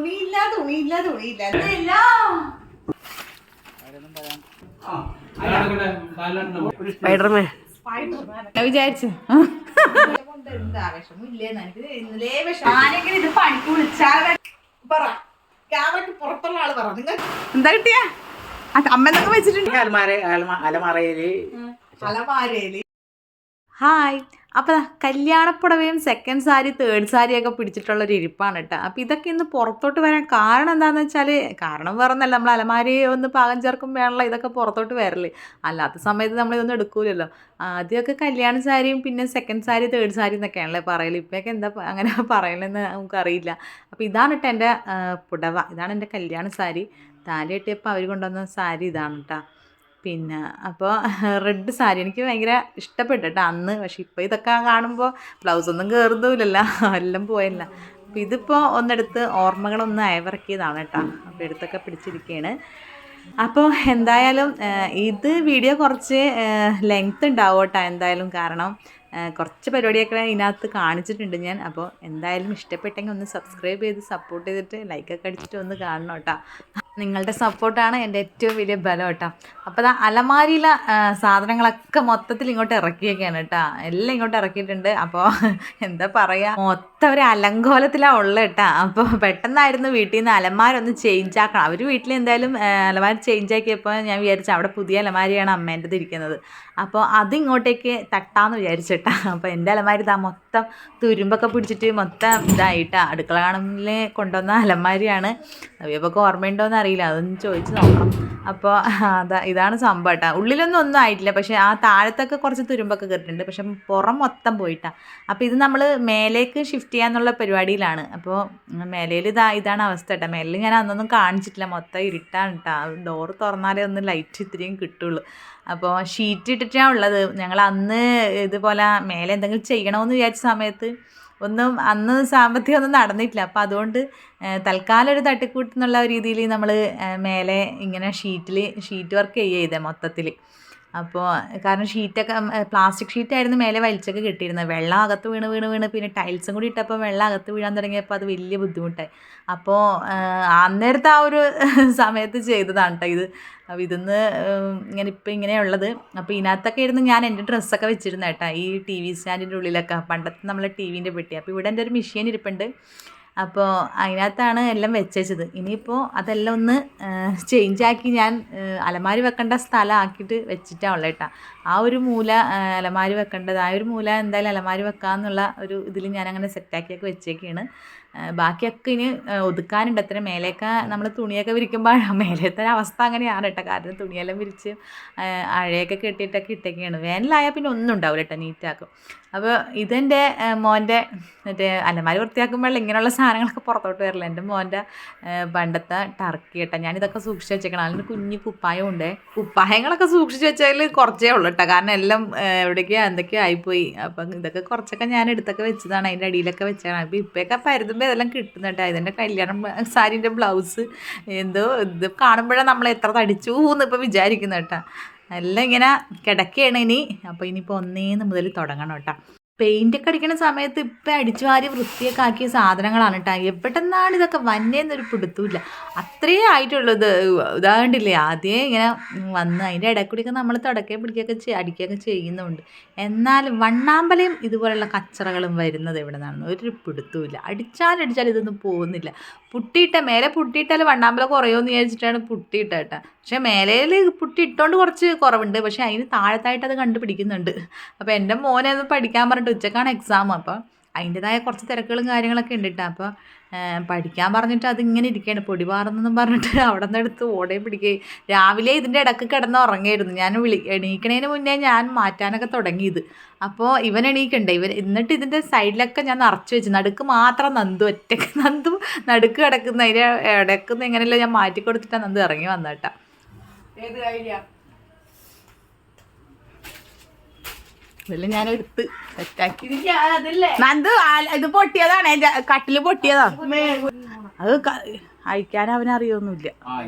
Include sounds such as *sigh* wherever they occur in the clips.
തുണിയില്ല തുണിയില്ല തുണിയില്ല. ഇല്ല സ്പൈഡർമാൻ. വിചാരിച്ചു. എന്താ കിട്ടിയ എനിക്ക് ഇന്നലെ ഇത് പണിക്ക് വിളിച്ചാൽ പറ. ക്യാമറയ്ക്ക് പുറത്തുള്ള ആൾ പറ. എന്താ കിട്ടിയാ? അമ്മ എന്തൊക്കെ വെച്ചിട്ടുണ്ട്. അലമാര അലമ- അലമാരയിൽ അലമാരയിൽ. ഹായ് അപ്പോൾ കല്യാണപ്പുടവയും സെക്കൻഡ് സാരി തേർഡ് സാരിയൊക്കെ പിടിച്ചിട്ടുള്ള ഒരു ഇരിപ്പാണ് കേട്ടോ. അപ്പോൾ ഇതൊക്കെ ഇന്ന് പുറത്തോട്ട് വരാൻ കാരണം എന്താണെന്ന് വെച്ചാൽ കാരണം ഒന്നല്ല നമ്മൾ അലമാരി ഒന്ന് പാകം ചേർക്കും വേണമല്ലോ ഇതൊക്കെ പുറത്തോട്ട് വരൽ. അല്ലാത്ത സമയത്ത് നമ്മൾ ഇതൊന്നും എടുക്കൂലല്ലോ. ആദ്യമൊക്കെ കല്യാണ സാരിയും പിന്നെ സെക്കൻഡ് സാരി തേർഡ് സാരി എന്നൊക്കെയാണല്ലേ പറയൽ. ഇപ്പോഴൊക്കെ എന്താ അങ്ങനെ പറയലെന്ന് നമുക്കറിയില്ല. അപ്പോൾ ഇതാണ് കേട്ടോ എന്റെ പുടവ. ഇതാണ് എന്റെ കല്യാണ സാരി. താലി കെട്ടിയപ്പോൾ അവർ കൊണ്ടുവന്ന സാരി ഇതാണ് കേട്ടോ പിന്നെ അപ്പോൾ റെഡ് സാരി എനിക്ക് ഭയങ്കര ഇഷ്ടപ്പെട്ടു കേട്ടോ അന്ന്. പക്ഷെ ഇപ്പോൾ ഇതൊക്കെ കാണുമ്പോൾ ബ്ലൗസൊന്നും കയറുന്നില്ലല്ലോ *laughs* എല്ലാം പോയല്ല. അപ്പോൾ ഇതിപ്പോൾ ഒന്നെടുത്ത് ഓർമ്മകളൊന്നും അയവിറക്കിയതാണ് കേട്ടോ. അപ്പോൾ എടുത്തൊക്കെ പിടിച്ചിരിക്കുകയാണ് അപ്പോൾ എന്തായാലും ഇത് വീഡിയോ കുറച്ച് ലെങ്ത് ഉണ്ടാവും കേട്ടോ എന്തായാലും കാരണം കുറച്ച് പരിപാടിയൊക്കെ ഇതിനകത്ത് കാണിച്ചിട്ടുണ്ട് ഞാൻ. അപ്പോൾ എന്തായാലും ഇഷ്ടപ്പെട്ടെങ്കിൽ ഒന്ന് സബ്സ്ക്രൈബ് ചെയ്ത് സപ്പോർട്ട് ചെയ്തിട്ട് ലൈക്കൊക്കെ അടിച്ചിട്ട് ഒന്ന് കാണണം കേട്ടോ നിങ്ങളുടെ സപ്പോർട്ടാണ് എന്റെ ഏറ്റവും വലിയ ബലം കേട്ടോ. അപ്പോൾ ആ അലമാരിയിലെ സാധനങ്ങളൊക്കെ മൊത്തത്തിൽ ഇങ്ങോട്ട് ഇറക്കിയൊക്കെയാണ് കേട്ടോ. എല്ലാം ഇങ്ങോട്ട് ഇറക്കിയിട്ടുണ്ട്. അപ്പോൾ എന്താ പറയുക മൊത്തം ഒരു അലങ്കോലത്തിലാണ് ഉള്ളത് അപ്പോൾ പെട്ടെന്നായിരുന്നു വീട്ടിൽ നിന്ന് അലമാരൊന്ന് ചേഞ്ച് ആക്കണം. അവർ വീട്ടിൽ എന്തായാലും അലമാര ചേഞ്ച് ആക്കിയപ്പോൾ ഞാൻ വിചാരിച്ചു അവിടെ പുതിയ അലമാരിയാണ് അമ്മേന്റെത് ഇരിക്കുന്നത്. അപ്പോൾ അതിങ്ങോട്ടേക്ക് തട്ടാന്ന് വിചാരിച്ചിട്ടാ അപ്പോൾ എന്റെ അലമാരി ഇതാ മൊത്തം തുരുമ്പൊക്കെ പിടിച്ചിട്ട് മൊത്തം ഇതായിട്ടാ. അടുക്കള കാണുമ്പോൾ കൊണ്ടുവന്ന അലമാരിയാണ്. അവയൊക്കെ ഓർമ്മയുണ്ടോയെന്ന് അറിയില്ല. അതൊന്ന് ചോദിച്ച് നോക്കണം. അപ്പോൾ അതാ ഇതാണ് സംഭവം കേട്ടോ ഉള്ളിലൊന്നും ഒന്നും ആയിട്ടില്ല. പക്ഷേ ആ താഴത്തൊക്കെ കുറച്ച് തുരുമ്പൊക്കെ കയറിയിട്ടുണ്ട് പക്ഷെ പുറം മൊത്തം പോയിട്ടാ. അപ്പോൾ ഇത് നമ്മൾ മേലേക്ക് ഷിഫ്റ്റ് ചെയ്യാന്നുള്ള പരിപാടിയിലാണ്. അപ്പോൾ മേലയിൽ ഇതാ ഇതാണ് അവസ്ഥ കേട്ടോ. മേലിൽ ഞാൻ അന്നൊന്നും കാണിച്ചിട്ടില്ല. മൊത്തം ഇരുട്ടാണ് കേട്ടോ. ഡോറ് തുറന്നാലേ ഒന്ന് ലൈറ്റ് ഇത്രയും കിട്ടുള്ളൂ. അപ്പോൾ ഷീറ്റ് ഇട്ടിട്ടാണ് ഉള്ളത്. ഞങ്ങൾ അന്ന് ഇതുപോലെ മേലെ എന്തെങ്കിലും ചെയ്യണമെന്ന് വിചാരിച്ച സമയത്ത് ഒന്നും അന്ന് സാമ്പത്തികം ഒന്നും നടന്നിട്ടില്ല. അപ്പോൾ അതുകൊണ്ട് തൽക്കാലം ഒരു തട്ടിക്കൂട്ട് എന്നുള്ള രീതിയിൽ നമ്മൾ മേലെ ഇങ്ങനെ ഷീറ്റിൽ ഷീറ്റ് വർക്ക് ചെയ്യുക ചെയ്തേ മൊത്തത്തിൽ അപ്പോൾ കാരണം ഷീറ്റൊക്കെ പ്ലാസ്റ്റിക് ഷീറ്റായിരുന്നു മേലെ വലിച്ചൊക്കെ കിട്ടിയിരുന്നത്. വെള്ളം അകത്ത് വീണ് വീണ് വീണ്. പിന്നെ ടൈൽസും കൂടി ഇട്ടപ്പോൾ വെള്ളം അകത്ത് വീഴാൻ തുടങ്ങിയപ്പോൾ അത് വലിയ ബുദ്ധിമുട്ടായി. അപ്പോൾ അന്നേരത്തെ ആ ഒരു *laughs* സമയത്ത് ചെയ്തതാണ് കേട്ടോ ഇത്. അപ്പോൾ ഇതിന്ന് ഇങ്ങനെ ഇപ്പം ഇങ്ങനെയുള്ളത്. അപ്പോൾ ഇതിനകത്തൊക്കെ ഇരുന്ന് ഞാൻ എന്റെ ഡ്രസ്സൊക്കെ വെച്ചിരുന്ന കേട്ടോ ഈ ടി വി സ്റ്റാൻഡിന്റെ ഉള്ളിലൊക്കെ. പണ്ടത്തെ നമ്മളെ ടി വിന്റെ പെട്ടി. അപ്പോൾ ഇവിടെ എന്റെ ഒരു മെഷീൻ ഇരിപ്പുണ്ട്. അപ്പോൾ അതിനകത്താണ് എല്ലാം വെച്ചത് ഇനിയിപ്പോൾ അതെല്ലാം ഒന്ന് ചേഞ്ച് ആക്കി ഞാൻ അലമാരി വെക്കേണ്ട സ്ഥലം ആക്കിയിട്ട് വെച്ചിട്ടാണ് ഉള്ളത് കേട്ടോ ആ ഒരു മൂല അലമാരി വെക്കേണ്ടത് ആ ഒരു മൂല എന്തായാലും അലമാരി വെക്കാമെന്നുള്ള ഒരു ഇതിൽ ഞാൻ അങ്ങനെ സെറ്റാക്കിയൊക്കെ വെച്ചേക്കാണ്. ബാക്കിയൊക്കെ ഇനി ഒതുക്കാനുണ്ട്. അത്ര മേലേക്ക് നമ്മൾ തുണിയൊക്കെ വിരിക്കുമ്പോൾ മേലത്തെ അവസ്ഥ അങ്ങനെയാണ് കേട്ടോ കാരണം തുണിയെല്ലാം വിരിച്ച് അഴയൊക്കെ കെട്ടിയിട്ടൊക്കെ ഇട്ടൊക്കെയാണ് വേനലായാൽ പിന്നെ ഒന്നും ഉണ്ടാവില്ല കേട്ടോ നീറ്റാക്കും അപ്പോൾ ഇതെന്റെ മോന്റെ മറ്റേ അലമാരി വൃത്തിയാക്കുമ്പോൾ ഇങ്ങനെയുള്ള സാധനങ്ങളൊക്കെ പുറത്തോട്ട് വരില്ല. എന്റെ മോന്റെ പണ്ടത്തെ ടർക്കി കേട്ടോ. ഞാനിതൊക്കെ സൂക്ഷിച്ച് വെച്ചേക്കണം. അതിന് കുഞ്ഞ് കുപ്പായം ഉണ്ട്. കുപ്പായങ്ങളൊക്കെ സൂക്ഷിച്ച് വെച്ചാൽ കുറച്ചേ ഉള്ളൂ കേട്ടോ. കാരണം എല്ലാം എവിടേക്കോ എന്തൊക്കെയോ ആയിപ്പോയി. അപ്പം ഇതൊക്കെ കുറച്ചൊക്കെ ഞാൻ എടുത്തൊക്കെ വെച്ചതാണ്. അതിന്റെ അടിയിലൊക്കെ വെച്ചതാണ്. അപ്പോൾ ഇപ്പോഴൊക്കെ പരുതുമ്പോൾ ഇതെല്ലാം കിട്ടുന്നുണ്ട് അതിന്റെ കല്യാണം സാരീന്റെ ബ്ലൗസ് എന്തോ ഇത് കാണുമ്പോഴാണ് നമ്മൾ എത്ര തടിച്ചു എന്ന് ഇപ്പോൾ വിചാരിക്കുന്നു കേട്ടോ. എല്ലാം ഇങ്ങനെ കിടക്കുകയാണ് ഇനി. അപ്പോൾ ഇനിയിപ്പോൾ ഒന്നേന്ന് മുതൽ തുടങ്ങണം കേട്ടോ. പെയിന്റ് ഒക്കെ അടിക്കുന്ന സമയത്ത് ഇപ്പം അടിച്ചു വാരി വൃത്തിയൊക്കെ ആക്കിയ സാധനങ്ങളാണ് കേട്ടോ എവിടെന്നാണ് ഇതൊക്കെ വന്നേന്നൊരു പിടുത്തൂല്ല അത്രേ ആയിട്ടുള്ളത് ഉദാഹരണില്ലേ ആദ്യം ഇങ്ങനെ വന്ന് അതിന്റെ ഇടയ്ക്കൂടിയൊക്കെ നമ്മൾ തുടക്കേ പിടിക്കുകയൊക്കെ ചെയ് അടിക്കുകയൊക്കെ ചെയ്യുന്നുണ്ട്. എന്നാൽ വണ്ണാമ്പലയും ഇതുപോലുള്ള കച്ചറകളും വരുന്നത് എവിടെ നിന്നാണെന്ന് ഒരു പിടുത്തൂല്ല അടിച്ചാലടിച്ചാൽ ഇതൊന്നും പോകുന്നില്ല. പുട്ടിയിട്ട മേലെ പുട്ടിയിട്ടാൽ വണ്ണാമ്പല കുറയുമെന്ന് വിചാരിച്ചിട്ടാണ് പുട്ടിയിട്ട കേട്ടോ. പക്ഷേ മേലയിൽ പുട്ടി ഇട്ടുകൊണ്ട് കുറച്ച് കുറവുണ്ട്. പക്ഷേ അതിന് താഴത്തായിട്ട് അത് കണ്ടുപിടിക്കുന്നുണ്ട്. അപ്പോൾ എന്റെ മോനെ അത് പഠിക്കാൻ പറഞ്ഞിട്ട് ഉച്ചക്കാണ് എക്സാം അപ്പോൾ അതിന്റെതായ കുറച്ച് തിരക്കുകളും കാര്യങ്ങളൊക്കെ ഉണ്ട് അപ്പോൾ പഠിക്കാൻ പറഞ്ഞിട്ട് അതിങ്ങനെ ഇരിക്കുകയാണ് പൊടി പാറുന്നെന്നും പറഞ്ഞിട്ട് *laughs* അവിടെ നിന്ന് എടുത്ത് ഓടയും പിടിക്കുകയും രാവിലെ ഇതിന്റെ ഇടയ്ക്ക് കിടന്ന് ഉറങ്ങിയായിരുന്നു ഞാൻ വിളി എണീക്കണേന് മുന്നേ ഞാൻ മാറ്റാനൊക്കെ തുടങ്ങിയത്. അപ്പോൾ ഇവൻ എണീക്കണ്ടേ? ഇവൻ എന്നിട്ട് ഇതിന്റെ സൈഡിലൊക്കെ ഞാൻ നിറച്ച് വെച്ചു നടുക്ക് മാത്രം നന്ദു ഒറ്റയ്ക്ക് *laughs* നന്ദു നടുക്ക് കിടക്കുന്ന അതിന്റെ ഇടക്കുന്ന എങ്ങനെയല്ല ഞാൻ മാറ്റി കൊടുത്തിട്ടാണ് നന്ദു ഇറങ്ങി വന്നേട്ടാ. ഏത് ഇതിൽ ഞാൻ എടുത്ത് സെറ്റാക്കി നന്ദു ഇത് പൊട്ടിയതാണ്. എന്റെ കട്ടിൽ പൊട്ടിയതാ. അത് ക- അഴിക്കാൻ അവനറിയൊന്നുമില്ല. ആ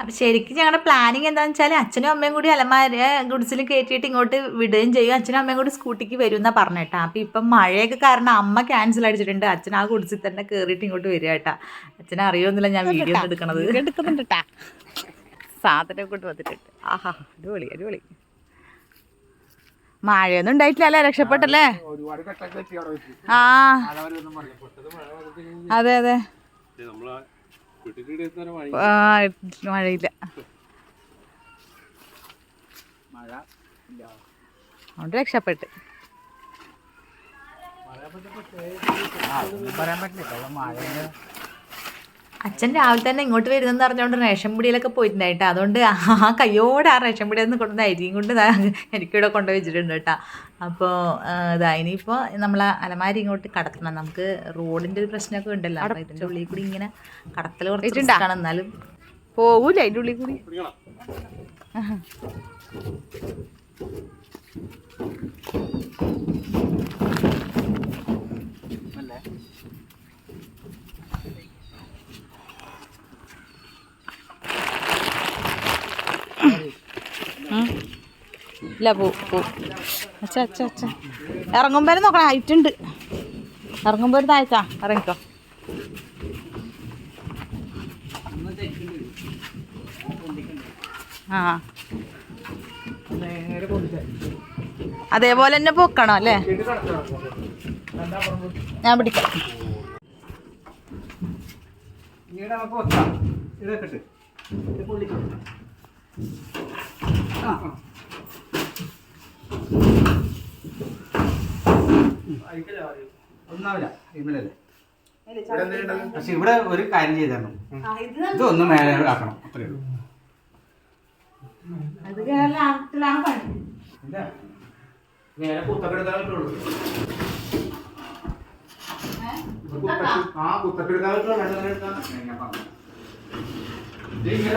അപ്പം ശരിക്കും ഞങ്ങളുടെ പ്ലാനിങ് എന്താണെന്ന് വെച്ചാൽ അച്ഛനും അമ്മയും കൂടി അലമാര ഗുഡ്സിൽ കയറ്റിയിട്ട് ഇങ്ങോട്ട് വിടുകയും ചെയ്യും. അച്ഛനും അമ്മയും കൂടി സ്കൂട്ടിക്ക് വരും എന്നാണ് പറഞ്ഞേട്ടാ അപ്പം ഇപ്പം മഴയൊക്കെ കാരണം അമ്മ ക്യാൻസൽ അടിച്ചിട്ടുണ്ട്. അച്ഛൻ ആ ഗുഡ്സിൽ തന്നെ കയറിയിട്ട് ഇങ്ങോട്ട് വരിക കേട്ടാ അച്ഛനെ അറിയുമെന്നില്ല ഞാൻ വീഡിയോ എടുക്കണത്. എടുക്കുന്നുണ്ട് ട്ടാ. സാധനം കൊണ്ട് വന്നിട്ടുണ്ട്. ആഹാ അടിപൊളി അടിപൊളി. മഴയൊന്നും ഉണ്ടായിട്ടില്ല അല്ലേ രക്ഷപ്പെട്ടല്ലേ? ആ അതെ അതെ മഴയില്ല. അതുകൊണ്ട് രക്ഷപ്പെട്ട്. പറയാൻ പറ്റില്ല. മഴ അച്ഛൻ രാവിലെ തന്നെ ഇങ്ങോട്ട് വരുന്നെന്ന് പറഞ്ഞുകൊണ്ട് റേഷൻ പിടിയിലൊക്കെ പോയിട്ടുണ്ടായിട്ടാ. അതുകൊണ്ട് ആ കയ്യോടെ ആ റേഷൻ പിടിയിൽ നിന്ന് കൊണ്ടുവന്ന അരിയും കൊണ്ട് എനിക്കിവിടെ കൊണ്ടു വെച്ചിട്ടുണ്ട് കേട്ടോ. അപ്പോൾ ഇതാ ഇനിയിപ്പോൾ നമ്മൾ അലമാരി ഇങ്ങോട്ട് കടത്തണം. നമുക്ക് റോഡിന്റെ ഒരു പ്രശ്നമൊക്കെ ഉണ്ടല്ലോ. അപ്പോൾ ഇതിന്റെ ഉള്ളിൽ കൂടി ഇങ്ങനെ കടത്തൽ കുറച്ച് എന്നാലും പോവൂല അതിന്റെ ഉള്ളിൽ കൂടി? അല്ലേ? ഇല്ല പോ പോ. അച്ഛാ അച്ഛ അച്ഛ. ഇറങ്ങുമ്പോ നോക്കണം. ഹൈറ്റ് ഉണ്ട്. ഇറങ്ങുമ്പോ ഒരു താഴ്ത്താ. ഇറങ്ങിക്കോ. ആ. അതേപോലെ തന്നെ പൊക്കണം അല്ലേ? ഞാൻ പിടിക്കാം. നമുക്ക് വെക്കാം ഇതൊക്കെ ഇട്ട്. ഇത് പൊള്ളിക്കാം. ആ ആ. ഒന്നാവില്ല ഇന്നലല്ലേ പക്ഷെ ഇവിടെ ഒരു കാര്യം ചെയ്തരണം ഇതൊന്നും മേലെ ആക്കണം അത്രേ ഉള്ളൂ. അത് കേരളത്തിലാണ് പണി. നേരെ കുത്തക്കെടുക്കാൻ പറ്റുള്ളൂ ആ ഇത് ഇങ്ങനെ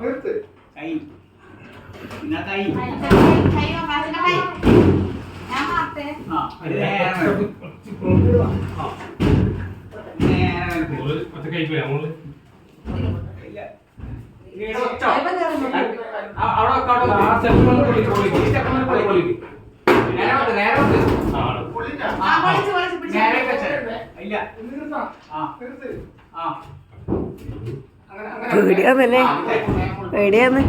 നിർത്ത്. കൈ. ഒറ്റ കൈക്ക് നമ്മൾ പേടിയാന്നല്ലേ? പേടിയാന്ന്.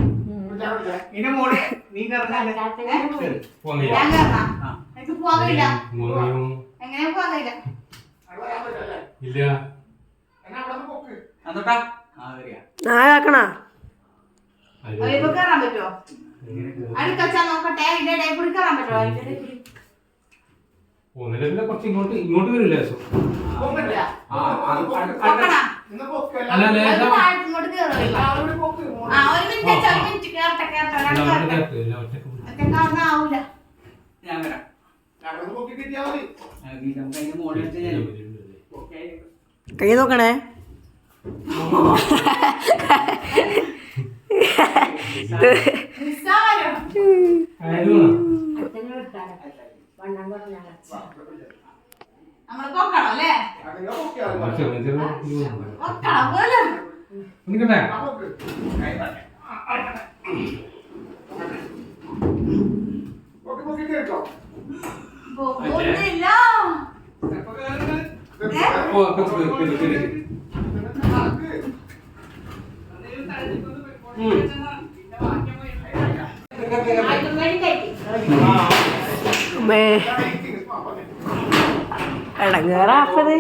നാളെ മോളെ ഇപ്പൊ കേറാൻ പറ്റുമോ അടുക്കച്ചാ നോക്കട്ടെ ഇതിന്റെ ഇടയിൽ കൂടി കേറാൻ പറ്റുമോ അതിന്റെ ഇടയിൽ കൂടി. ഒന്നില്ല കുറച്ച് ഇങ്ങോട്ട് ഇങ്ങോട്ട് വരില്ല അതിന്റെ. കൈ നോക്കണേ. *laughs* *laughs* നിസ്സാരം ആയത് വേണം. നമ്മൾ പൊക്കണം അല്ലേ കുറച്ച് ചെറിയ ചെറിയ ഇത് വേണം. പൊക്കണം പോലെ നിക്കട്ടെ? പോകുന്നില്ല ഓ, കുറച്ച് കേറി, കേറി, കേറി. ഉം. ആയിട്ടും വേണ്ടി കഴിക്കും അമ്മേ ഇടങ്ങേറാപ്പത്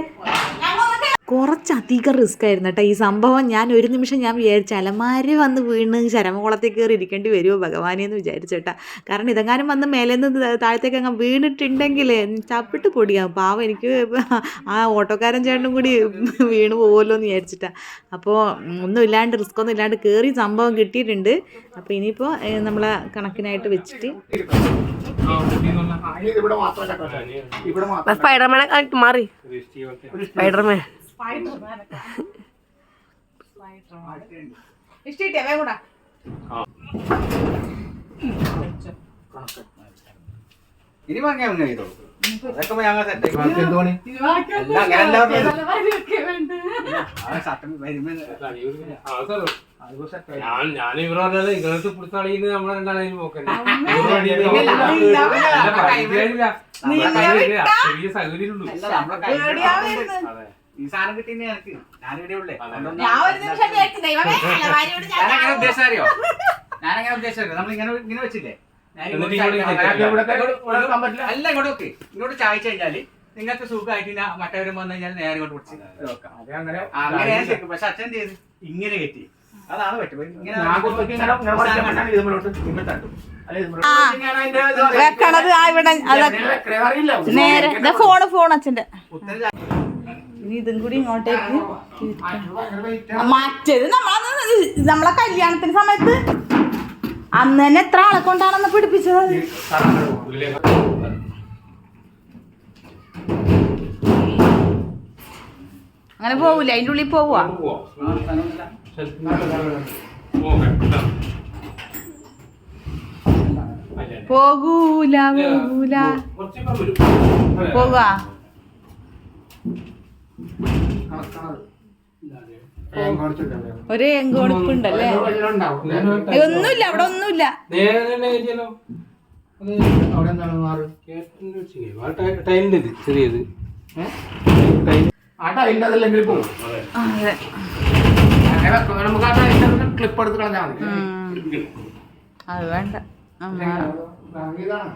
കുറച്ചധികം റിസ്ക് ആയിരുന്നു കേട്ടോ ഈ സംഭവം ഞാൻ ഒരു നിമിഷം ഞാൻ വിചാരിച്ചു അലമാരി വന്ന് വീണ് ചരമകുളത്തിൽ കയറി ഇരിക്കേണ്ടി വരുമോ ഭഗവാനെ എന്ന് വിചാരിച്ചു കേട്ടോ കാരണം ഇതെങ്ങാനും വന്ന് മേലെ നിന്ന് താഴത്തേക്ക് അങ്ങ് വീണിട്ടുണ്ടെങ്കിൽ ചപ്പിട്ട് പൊടിയാവും പാവം എനിക്ക് ആ ഓട്ടോക്കാരൻ ചേട്ടനും കൂടി വീണ് പോകുമല്ലോ എന്ന് വിചാരിച്ചിട്ടാ അപ്പോൾ ഒന്നും ഇല്ലാണ്ട് റിസ്ക് ഒന്നും ഇല്ലാണ്ട് കയറി സംഭവം കിട്ടിയിട്ടുണ്ട്. അപ്പോൾ ഇനിയിപ്പോൾ നമ്മളെ കണക്കിനായിട്ട് വെച്ചിട്ട്. സ്പൈഡർമാനെ മാറി. രജിസ്റ്റർ ചെയ്യട്ടെ സ്പൈഡർമാൻ ഇഷ്ടിട്ടേ വേഗം കൂടാ. ഇനി വാങ്ങിയാ ചെയ്തോ? അതൊക്കെ ഞങ്ങൾ സെറ്റ്. ഞാൻ ഞാൻ ഇവർ പറഞ്ഞത് ഇങ്ങനത്തെ നമ്മളെ നോക്കണ്ടേ. ചെറിയ സൗകര്യമുള്ളൂ. അതെ. ഈ സാധനം കിട്ടിയ എനിക്ക്. ഞാനിവിടെ ഉള്ളേ. ഞാൻ ഒരു നിമിഷം വിചാരിച്ചു ദൈവമേ *laughs* അലമാരിയോട് ഞാൻ ഞാനങ്ങനെ ഉദ്ദേശം അറിയോ ഞാനങ്ങനെ ഉദ്ദേശം അറിയോ നമ്മൾ ഇങ്ങനെ ഇങ്ങനെ വെച്ചില്ലേ? ഞാൻ എന്നിട്ട് ഇങ്ങോട്ട് ഇങ്ങോട്ട് ചായ- അയാൾക്ക് ഇവിടത്തെ ഇവിടെ വെക്കാൻ പറ്റില്ല. അല്ല ഇങ്ങോട്ട് നോക്ക്. ഇങ്ങോട്ട് ചായച്ചു കഴിഞ്ഞാൽ നിങ്ങൾക്ക് സുഖമായിട്ട് ഇനി മറ്റവരും വന്നു കഴിഞ്ഞാൽ നേരെ ഇങ്ങോട്ട് പിടിച്ച് വെക്കാം അത്. അങ്ങനെ അങ്ങനെ ഞാൻ ശരിക്കും പക്ഷെ അച്ഛൻ എന്ത് ചെയ്ത്? ഇങ്ങനെ കെട്ടി അതാണ് പറ്റും ഇങ്ങനെ ഞാൻ കുത്തിക്ക് ഇങ്ങനെ ഇങ്ങനെ വലിച്ചാൽ മതി, ഇതിന്മേലോട്ട് ഇങ്ങനെ തട്ടും. അല്ല, ഇതിന്മേലോട്ട് ആ. ഞാൻ അതിന്റെ ഇത് വെക്കണത് ആ ഇവിടെ അത് എങ്ങനെ വെക്കണേ അറിയില്ല. നേരെ ഫോണ് ഫോൺ അച്ഛന്റെ ചായ- ഇനി ഇതും കൂടി ഇങ്ങോട്ടേക്ക്. മറ്റേത് നമ്മളന്ന് നമ്മളെ കല്യാണത്തിന് സമയത്ത് അന്ന് തന്നെ എത്ര ആളെ കൊണ്ടാണെന്ന് പിടിപ്പിച്ചത്? അങ്ങനെ പോവില്ല അതിന്റെ ഉള്ളിൽ പോവാ പോവാം. പോകൂല പോകൂല. പോകാ കണക്കാണത്. തേങ്ങ കുറച്ചിട്ട് അവിടെ. ഒരു എങ്കോടുപ്പുണ്ടല്ലേ. ഒന്നുമില്ല അവിടെ ഒന്നുമില്ല. ടൈലിന്റെ ചെറിയത്? ആ ടൈലിന്റെ അതല്ലെങ്കിൽ പോകും അതെ. ക്ലിപ്പ് എടുത്ത് കളഞ്ഞാൽ മതി. അത് വേണ്ട. ഇതാണ്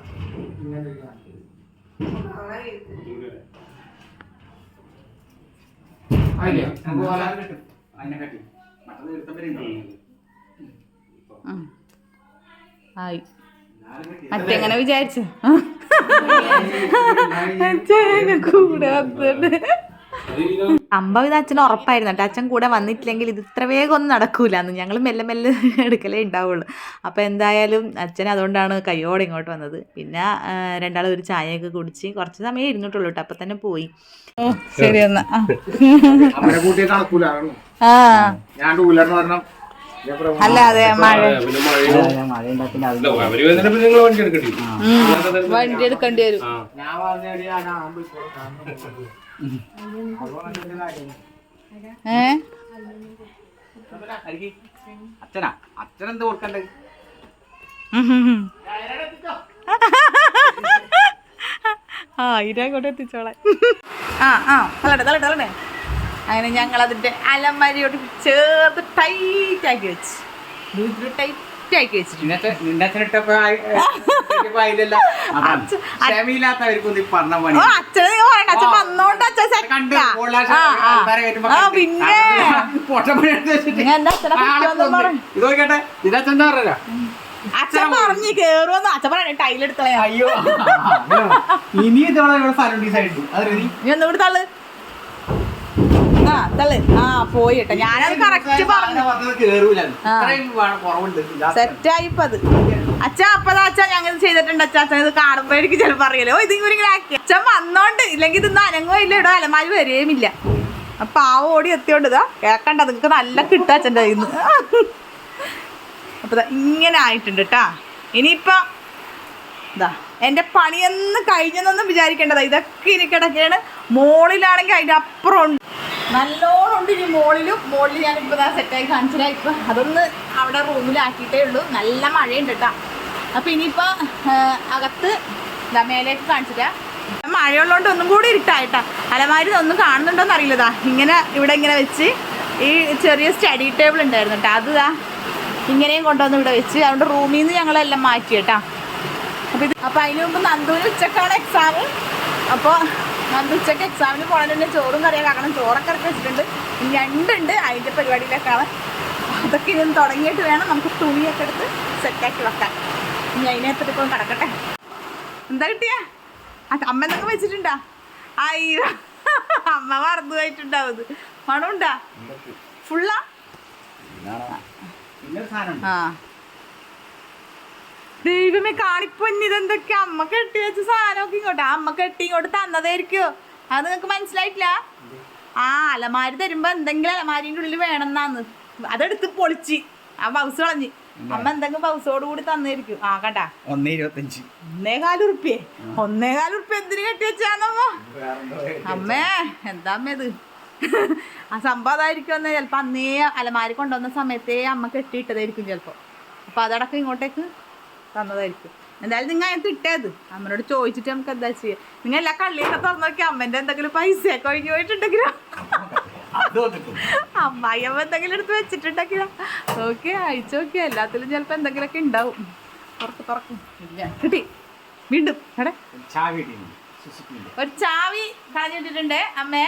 ആയി. മറ്റെങ്ങനെ വിചാരിച്ചു? അച്ഛനെ കൂടെ വന്നിട്ട് സംഭവം ഇത് അച്ഛന് ഉറപ്പായിരുന്നു. കേട്ടോ അച്ഛൻ കൂടെ വന്നിട്ടില്ലെങ്കിൽ ഇത് ഇത്ര വേഗം ഒന്നും നടക്കൂല. എന്ന് ഞങ്ങൾ മെല്ലെ മെല്ലെ *laughs* എടുക്കലേ ഉണ്ടാവുള്ളൂ. അപ്പോൾ എന്തായാലും അച്ഛൻ അതുകൊണ്ടാണ് കയ്യോടെ ഇങ്ങോട്ട് വന്നത്. പിന്നെ രണ്ടാളും ഒരു ചായയൊക്കെ കുടിച്ച് കുറച്ച് സമയം ഇരുന്നിട്ടുള്ളൂ കേട്ടോ. അപ്പം തന്നെ പോയി. ഓ ശരി എന്നാ. ആ. അവരെ കൂട്ടിയെ നടക്കൂല അതാണ്. ആ. ഞാൻ ടൂ അല്ല അതെ മഴ. വണ്ടി എടുക്കേണ്ടി വരും. ഏ. അച്ഛനാ? അച്ഛനെന്ത് കൊടുക്കണ്ടേ. ആ ഇരങ്ങോട്ട് എത്തിച്ചോളാം. ആ ആ തള്ളട്ടെ തള്ളട്ടെ തള്ളട്ടെ. അങ്ങനെ ഞങ്ങൾ അതിന്റെ അലമാരിയോട് ചേർത്ത് ടൈറ്റ് ആക്കി വെച്ച്. ടൈറ്റ് ആക്കി വെച്ചിട്ടുണ്ട്. പറഞ്ഞ അച്ഛൻ പറഞ്ഞു കേറുമെന്ന് അച്ഛൻ പറയണേ ടൈലെടുക്കളയാ അയ്യോ. ഇനി ഇതോടെ ഇവിടെ സ്ഥലം ഡിസൈഡ് നീ ഒന്നുകൂടി തള്ളു. തള്ളു ആ പോയി കേട്ടോ ഞാനത് കറക്റ്റ് പറഞ്ഞു. സാധനം വന്നത് കേറൂല. ആ. ഇത്രയും വേണം കുറവുണ്ട്. ഇതാ- സെറ്റായി ഇപ്പൊ അത് അച്ഛാ അപ്പതാ അച്ഛാ ഞങ്ങൾ ചെയ്തിട്ടുണ്ട് അച്ഛാ. അച്ഛൻ ഇത് കാണുമ്പോ എനിക്ക് ചിലപ്പോ അറിയാലോ ഇത് ഇങ്ങനെ ആക്കി. അച്ഛൻ വന്നോണ്ട്. ഇല്ലെങ്കിൽ ഇത് അനങ്ങോ ഇല്ല ഇടോ അലമാരി വരേമില്ല അപ്പൊ ആ ഓടി എത്തിയോണ്ട് ഇതാ കേക്കണ്ട. നിങ്ങക്ക് നല്ല കിട്ടുക അച്ഛന്റെ കയ്യിൽ നിന്ന്. അപ്പൊ ഇങ്ങനെ ആയിട്ടുണ്ട് കേട്ടാ ഇനിയിപ്പൊ ഇതാ. എന്റെ പണിയൊന്നും കഴിഞ്ഞെന്നൊന്നും വിചാരിക്കേണ്ടതാ. ഇതൊക്കെ ഇനി കിടക്കുകയാണ് മോളിലാണെങ്കിൽ അതിന്റെ അപ്പുറം നല്ലോണം ഉണ്ട് ഇനി മോളിലും. മോളിൽ ഞാനിപ്പോൾ ഇതാ സെറ്റായി കാണിച്ചില്ല ഇപ്പം അതൊന്ന് അവിടെ റൂമിലാക്കിയിട്ടേ ഉള്ളൂ. നല്ല മഴയുണ്ട് കേട്ടോ. അപ്പം ഇനിയിപ്പോൾ അകത്ത് ഇതാ മേലേക്ക് കാണിച്ചില്ല മഴയുള്ളതുകൊണ്ട് ഒന്നും കൂടി ഇരുട്ടായിട്ടാ അലമാരി ഒന്നും കാണുന്നുണ്ടോന്ന് അറിയില്ലതാ. ഇങ്ങനെ ഇവിടെ ഇങ്ങനെ വെച്ച് ഈ ചെറിയ സ്റ്റഡി ടേബിൾ ഉണ്ടായിരുന്നു കേട്ടോ. അത് ഇങ്ങനെയും കൊണ്ടുവന്ന് ഇവിടെ വെച്ച്. അതുകൊണ്ട് റൂമിൽ നിന്ന് ഞങ്ങളെല്ലാം മാറ്റി കേട്ടാ. അപ്പോൾ ഇത് അപ്പോൾ അതിന് മുമ്പ് നന്ദൂന് ഉച്ചക്കാണ് എക്സാം അപ്പോൾ നന്ദു ഉച്ചയ്ക്ക് എക്സാമിന് പോകണമെങ്കിൽ ചോറും കറിയാൻ കാരണം ചോറൊക്കെ ഇറക്കി വെച്ചിട്ടുണ്ട്. രണ്ടുണ്ട് അതിന്റെ പരിപാടിയിലേക്കാണ്. അതൊക്കെ ഇനി തുടങ്ങിയിട്ട് വേണം നമുക്ക് തുണിയൊക്കെ എടുത്ത് സെറ്റാക്കി വെക്കാൻ. ഇനി അതിനകത്തിട്ട് ഇപ്പോൾ കിടക്കട്ടെ എന്താ കിട്ടിയ? അമ്മ എന്തൊക്കെ വെച്ചിട്ടുണ്ടാ? അയ്യോ അമ്മ മറന്നു പോയിട്ടുണ്ടാവും മണമുണ്ടാ? ഫുള്ളാ ആ. ദൈവമേ കാണിപ്പൊന്നി ഇതെന്തൊക്കെ? അമ്മ കെട്ടി വെച്ച സാധനമൊക്കെ ഇങ്ങോട്ട്. അമ്മ കെട്ടി ഇങ്ങോട്ട് തന്നതായിരിക്കോ? അത് നിങ്ങക്ക് മനസ്സിലായിട്ടില്ല? ആ അലമാരി തരുമ്പോ എന്തെങ്കിലും അലമാരിന്റെ ഉള്ളിൽ വേണമെന്നാന്ന്. അതെടുത്ത് പൊളിച്ച്. ആ ബൗസ് കളഞ്ഞ്. അമ്മ എന്തെങ്കിലും ബൗസോട് കൂടി തന്നായിരിക്കും ആ കണ്ടാ? ഒന്നേ ഇരുപത്തഞ്ച് ഒന്നേകാൽ ഉറുപ്പിയെ ഒന്നേകാൽ ഉറുപ്പിയ എന്തിനു കെട്ടി വെച്ചാന്നമ്മ അമ്മേ എന്താ അമ്മ ഇത്? ആ സംഭവം അതായിരിക്കും ചിലപ്പോ അന്നേ അലമാരി കൊണ്ടുവന്ന സമയത്തേ അമ്മ കെട്ടിയിട്ടതായിരിക്കും ചിലപ്പോ. അപ്പൊ അതടക്കം ഇങ്ങോട്ടേക്ക് തന്നതായിരിക്കും. എന്തായാലും നിങ്ങൾ അതിനകത്ത് ഇട്ടേത് അമ്മനോട് ചോദിച്ചിട്ട് നമുക്ക് എന്താ ചെയ്യുക നിങ്ങൾ എല്ലാ കള്ളിയൊക്കെ തുറന്നു നോക്കി അമ്മന്റെ എന്തെങ്കിലും പൈസയൊക്കെ ഒഴിഞ്ഞു പോയിട്ടുണ്ടെങ്കിലോ അമ്മായി അമ്മ എന്തെങ്കിലും എടുത്ത് വെച്ചിട്ടുണ്ടെങ്കിലോ? ഓക്കെ അയച്ചു നോക്കി. എല്ലാത്തിലും ചിലപ്പോൾ എന്തെങ്കിലുമൊക്കെ ഉണ്ടാവും. തുറക്ക് തുറക്കും. ഇല്ല കിട്ടി. വീണ്ടും. എടേ ഒരു ചാവി കളഞ്ഞിട്ടിട്ടുണ്ട് അമ്മേ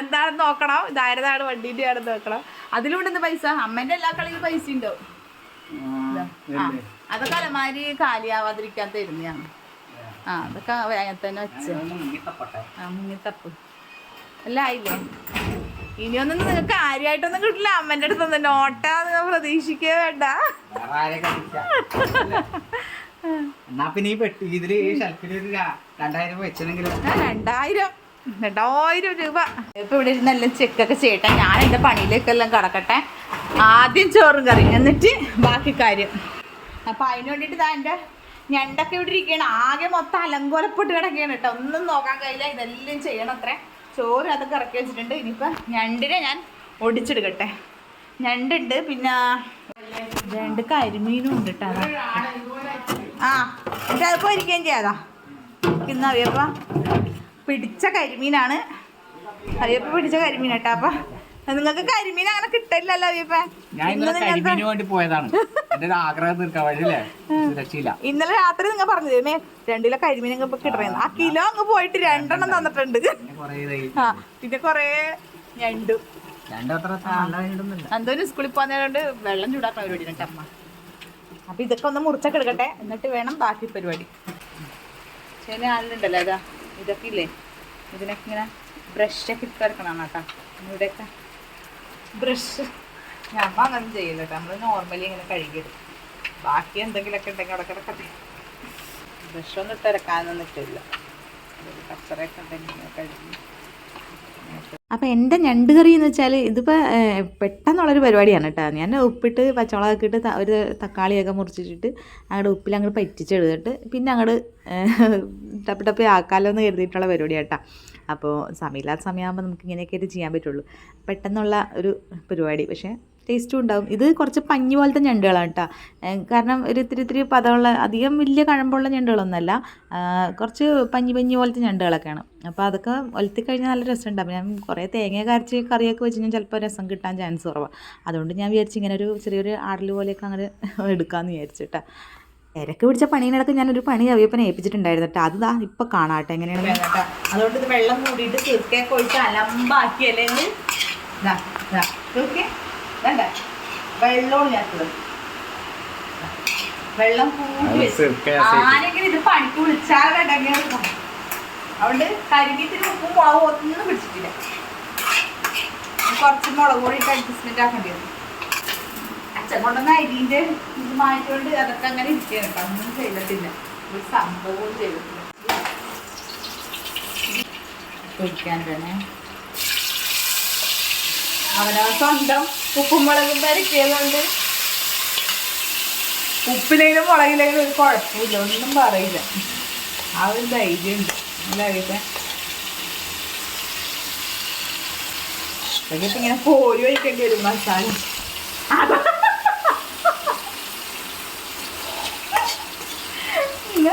എന്താണെന്ന് നോക്കണം. ഇതാരതാണ് വണ്ടീന്റെ ആണെന്ന് നോക്കണം. അതിലൂടെ എന്ത് പൈസ. അമ്മേന്റെ എല്ലാ കളിയിലും പൈസ ഉണ്ടാവും. അതൊക്കെ അലമാരി കാലിയാവാതിരിക്കാൻ തരുന്നതാണ് ആ അതൊക്കെ അങ്ങനെ തന്നെ വെച്ച്. ആ മുങ്ങിത്തപ്പ്. എല്ലാം ആയില്ലേ? ഇനിയൊന്നും നിങ്ങൾക്ക് കാര്യമായിട്ടൊന്നും കിട്ടില്ല. അമ്മേന്റെ അടുത്തൊന്നും നോട്ടാ നിങ്ങൾ പ്രതീക്ഷിക്കേ വേണ്ട. എന്നാ പിന്നെ ഈ പെട്ടി ഇതിൽ ഷെൽഫിൽ ഒരു രണ്ടായിരം രണ്ടായിരം. രൂപ. ഇപ്പൊ ഇവിടെ ഇരുന്നെല്ലാം ചെക്കൊക്കെ ചെയ്യട്ടെ. ഞാൻ എന്റെ പണിയിലേക്കെല്ലാം കടക്കട്ടെ. ആദ്യം ചോറും കറി എന്നിട്ട് ബാക്കി കാര്യം. അപ്പൊ അതിന് വേണ്ടിയിട്ട് ഇതാ എന്റെ ഞണ്ടൊക്കെ ഇവിടെ ഇരിക്കുകയാണ് ആകെ മൊത്തം അലങ്കോലപ്പെട്ട് കിടക്കുകയാണ് കേട്ടോ. ഒന്നും നോക്കാൻ കഴിയില്ല. ഇതെല്ലാം ചെയ്യണം അത്രേ. ചോറ് അതൊക്കെ ഇറക്കി വെച്ചിട്ടുണ്ട്. ഇനിയിപ്പം ഞണ്ടിനെ ഞാൻ ഒടിച്ചെടുക്കട്ടെ ഞണ്ടുണ്ട്. പിന്നെ രണ്ട് കരിമീനും ഉണ്ട് കേട്ടോ. ആ എന്നിട്ട് ഇരിക്കുകയും ചെയ്യാതാ ഇന്ന് അറിയപ്പ പിടിച്ച കരിമീനാണ്. അറിയപ്പ പിടിച്ച കരിമീൻ കേട്ടോ. അപ്പൊ നിങ്ങൾക്ക് കരിമീൻ അങ്ങനെ കിട്ടില്ലല്ലോ ഞാൻ വേണ്ടി പോയതാണ്. എന്റെ ആഗ്രഹം തീർക്കാൻ വഴിയില്ലേ രക്ഷയില്ല ഇന്നലെ രാത്രി നിങ്ങൾ പറഞ്ഞു തരുമേ രണ്ടിലെ കരിമീൻ അങ്ങ് കിട്ടണേന്ന്. ആ കിലോ അങ്ങ് പോയിട്ട് രണ്ടെണ്ണം തന്നിട്ടുണ്ട്. പിന്നെ കുറേ ഇതായി. ആ പിന്നെ കൊറേ ഞണ്ടു. രണ്ടത്ര നല്ല കഴിഞ്ഞിട്ടൊന്നുമില്ല എന്തോരം സ്കൂളിൽ പോകുന്നതുകൊണ്ട് വെള്ളം ചൂടാക്കാൻ പരിപാടി അമ്മ. അപ്പൊ ഇതൊക്കെ ഒന്ന് മുറിച്ചൊക്കെ എടുക്കട്ടെ എന്നിട്ട് വേണം ബാക്കി പരിപാടി. ചില ആളുണ്ടല്ലോ അതാ ഇതൊക്കെ ഇല്ലേ? ഇതിനൊക്കെ ഇങ്ങനെ ബ്രഷൊക്കെ ഇട്ട് കിടക്കണം കേട്ടോ ഇവിടെയൊക്കെ. ബ്രഷ്. ഞാൻ അങ്ങനെ ചെയ്യില്ല കേട്ടോ നമ്മൾ നോർമലി ഇങ്ങനെ കഴുകിയിടും ബാക്കി എന്തെങ്കിലുമൊക്കെ ഉണ്ടെങ്കിൽ അവിടെ കിടക്കട്ടെ. ബ്രഷൊന്നും ഇട്ടിറക്കാനൊന്നും ഇട്ടില്ല കച്ചറയൊക്കെ ഉണ്ടെങ്കിൽ കഴുകി. അപ്പോൾ ഞണ്ട് കറി എന്ന് വെച്ചാൽ ഇതിപ്പോൾ പെട്ടെന്നുള്ളൊരു പരിപാടിയാണ് കേട്ടോ. ഞാൻ ഉപ്പിട്ട് പച്ചമുളകൊക്കെ ഇട്ട് ഒരു തക്കാളിയൊക്കെ മുറിച്ചിട്ടിട്ട് അങ്ങോട്ട് ഉപ്പിൽ അങ്ങോട്ട് പറ്റിച്ചെടുത്തിട്ട് പിന്നെ അങ്ങോട്ട് ടപ്പ് ടപ്പ് ആക്കാലോ എന്ന് കരുതിയിട്ടുള്ള പരിപാടിയാണ് കേട്ടോ. അപ്പോൾ സമയമില്ലാത്ത സമയമാകുമ്പോൾ നമുക്ക് ഇങ്ങനെയൊക്കെ ആയിട്ട് ചെയ്യാൻ പറ്റുള്ളൂ. പെട്ടെന്നുള്ള ഒരു പരിപാടി. പക്ഷേ ടേസ്റ്റും ഉണ്ടാവും. ഇത് കുറച്ച് പഞ്ഞി പോലത്തെ ഞണ്ടുകളാണ് കേട്ടോ. കാരണം ഒരു ഇത്തിരി ഇത്തിരി പദമുള്ള അധികം വലിയ കഴമ്പുള്ള ഞണ്ടുകളൊന്നുമല്ല. കുറച്ച് പഞ്ഞി പഞ്ഞി പോലത്തെ ഞണ്ടുകളൊക്കെയാണ്. അപ്പോൾ അതൊക്കെ ഒലത്തി കഴിഞ്ഞാൽ നല്ല രസമുണ്ട്. അപ്പോൾ ഞാൻ കുറേ തേങ്ങ കരച്ച് കറിയൊക്കെ വെച്ച് ഞാൻ ചിലപ്പോൾ രസം കിട്ടാൻ ചാൻസ് കുറവാണ് അതുകൊണ്ട് ഞാൻ വിചാരിച്ചു ഇങ്ങനെ ഒരു ചെറിയൊരു ആടൽ പോലെയൊക്കെ അങ്ങനെ എടുക്കാമെന്ന് വിചാരിച്ചു കേട്ടോ. തിരക്ക് പിടിച്ച പണീനിടക്ക് ഞാനൊരു പണി അവിയപ്പനെ ഏൽപ്പിച്ചിട്ടുണ്ടായിരുന്നു കേട്ടോ അത് ദാ ഇപ്പം കാണാം കേട്ടോ എങ്ങനെയാണ് കേട്ടോ. അതുകൊണ്ട് ഇത് വെള്ളം മൂടിയിട്ട് തീർക്കൊക്കെ ഒഴിച്ച് അലമ്പാക്കി അല്ലെങ്കിൽ ചേർത്തത്. വെള്ളം കൂടി ആരെങ്കിലും ഇത് പണിക്ക് വിളിച്ചാൽ അതുകൊണ്ട് കരിമീത്തിന് ഉപ്പും മുളകും ഒന്നും പിടിച്ചിട്ടില്ല. കുറച്ച് മുളക് കൂടി അഡ്ജസ്റ്റ്മെന്റ് ആക്കേണ്ടി വരും. അച്ഛൻ കൊണ്ടുവന്ന അരിന്റെ ഇത് മാറ്റിക്കൊണ്ട് അതൊക്കെ അങ്ങനെ ഇരിക്കുകയാണ് കേട്ടോ. ഒന്നും ചെയ്തിട്ടില്ല. ഒരു സംഭവവും ചെയ്തിട്ടില്ല. പൊരിക്കാൻ തന്നെ. അവനവ സ്വന്തം ഉപ്പും മുളകും പരക്കിയതുകൊണ്ട് ഉപ്പിലേലും മുളകിലേലും ഒരു കുഴപ്പമില്ല. ഒന്നും പറയില്ല. ആ ഒരു ധൈര്യം ഉണ്ട് അല്ലേ ഇതൊക്കെ ഇതൊക്കെ ഇങ്ങനെ കോരി വയ്ക്കേണ്ടി വരും മസാല. അതാ. പിന്നെ